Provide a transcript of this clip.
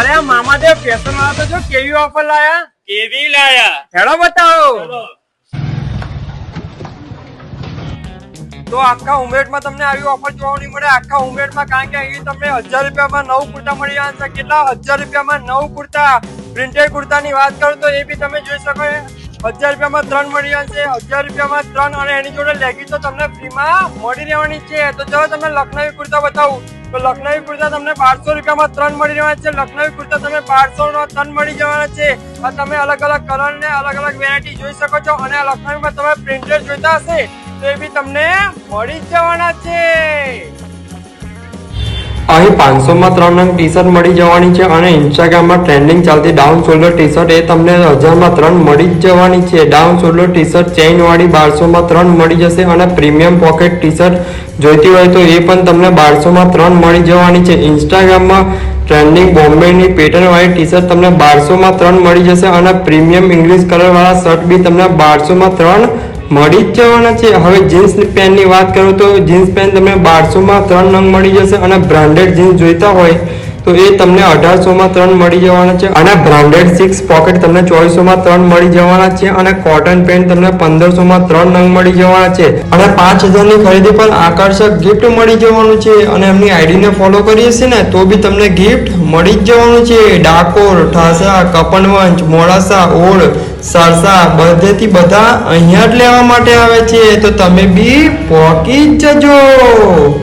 અરે મામાદેવ ફેશન વાળા તો જો કેવી ઓફર લાયા? કેવી લાયા? હેડો બતાવો. તો આખા ઉમેટમાં તમને આવી ઓફર જોવા નહીં મળે. આખા ઉમેટમાં કારણ કે અહીં તમને હજાર રૂપિયામાં નવ કુર્તા મળી છે. કેટલા હજાર રૂપિયામાં નવ કુર્તા? પ્રિન્ટેડ કુર્તાની વાત કરું તો એ બી તમે જોઈ શકો હજાર રૂપિયામાં ત્રણ મળી જશે હજાર રૂપિયામાં ત્રણ અને એની જોડે લેગી તો તમને ફ્રીમાં મળી રહેવાની છે. તો ચલો તમને લખનવી કુર્તા બતાવું. તો લખનવી કુર્તા તમને બારસો રૂપિયામાં ત્રણ મળી રહેવાના છે. લખનવી કુર્તા તમે બારસો ત્રણ મળી જવાના છે. તમે અલગ અલગ કલર ને અલગ અલગ વેરાયટી જોઈ શકો છો અને આ લખનવીમાં તમે પ્રિન્ટેડ જોઈતા હશે તો એ બી તમને મળી જવાના છે. અહીં પાંચસોમાં ત્રણ રંગ ટી શર્ટ મળી જવાની છે અને ઇન્સ્ટાગ્રામમાં ટ્રેન્ડિંગ ચાલતી ડાઉન શોલ્ડર ટી શર્ટ એ તમને હજારમાં ત્રણ મળી જ જવાની છે. Down shoulder T shirt chain વાળી બારસો ત્રણ મળી જશે અને પ્રીમિયમ પોકેટ ટી શર્ટ જોઈતી હોય તો એ પણ તમને બારસોમાં ત્રણ મળી જવાની છે. ઇન્સ્ટાગ્રામમાં ટ્રેન્ડિંગ બોમ્બેની પેટર્ન વાળી ટી શર્ટ તમને બારસોમાં ત્રણ મળી જશે અને પ્રીમિયમ ઇંગ્લિશ કલર વાળા શર્ટ બી તમને બારસોમાં ત્રણ મળી જ જવાના છે. હવે જીન્સ પેનની વાત કરું તો જીન્સ પેન તમને બારસોમાં ત્રણ નંગ મળી જશે અને બ્રાન્ડેડ જીન્સ જોઈતા હોય તો એ તમને અઢારસોમાં ત્રણ મળી જવાના છે અને બ્રાન્ડેડ સિક્સ પોકેટ તમને ચોવીસોમાં ત્રણ મળી જવાના છે અને કોટન પેન્ટ તમને પંદરસોમાં ત્રણ નંગ મળી જવાના છે. અને પાંચ હજારની ખરીદી પર આકર્ષક ગિફ્ટ મળી જવાનું છે અને એમની આઈડીને ફોલો કરીએ છીએ ને તો બી તમને ગિફ્ટ મળી જ જવાનું છે. ડાકોર, ઠાસા, કપનવંજ, મોડાસા ઓળ સરસા બધેથી બધા અહીંયા જ લેવા માટે આવે છે. તો તમે બી પહોંચી જ જજો.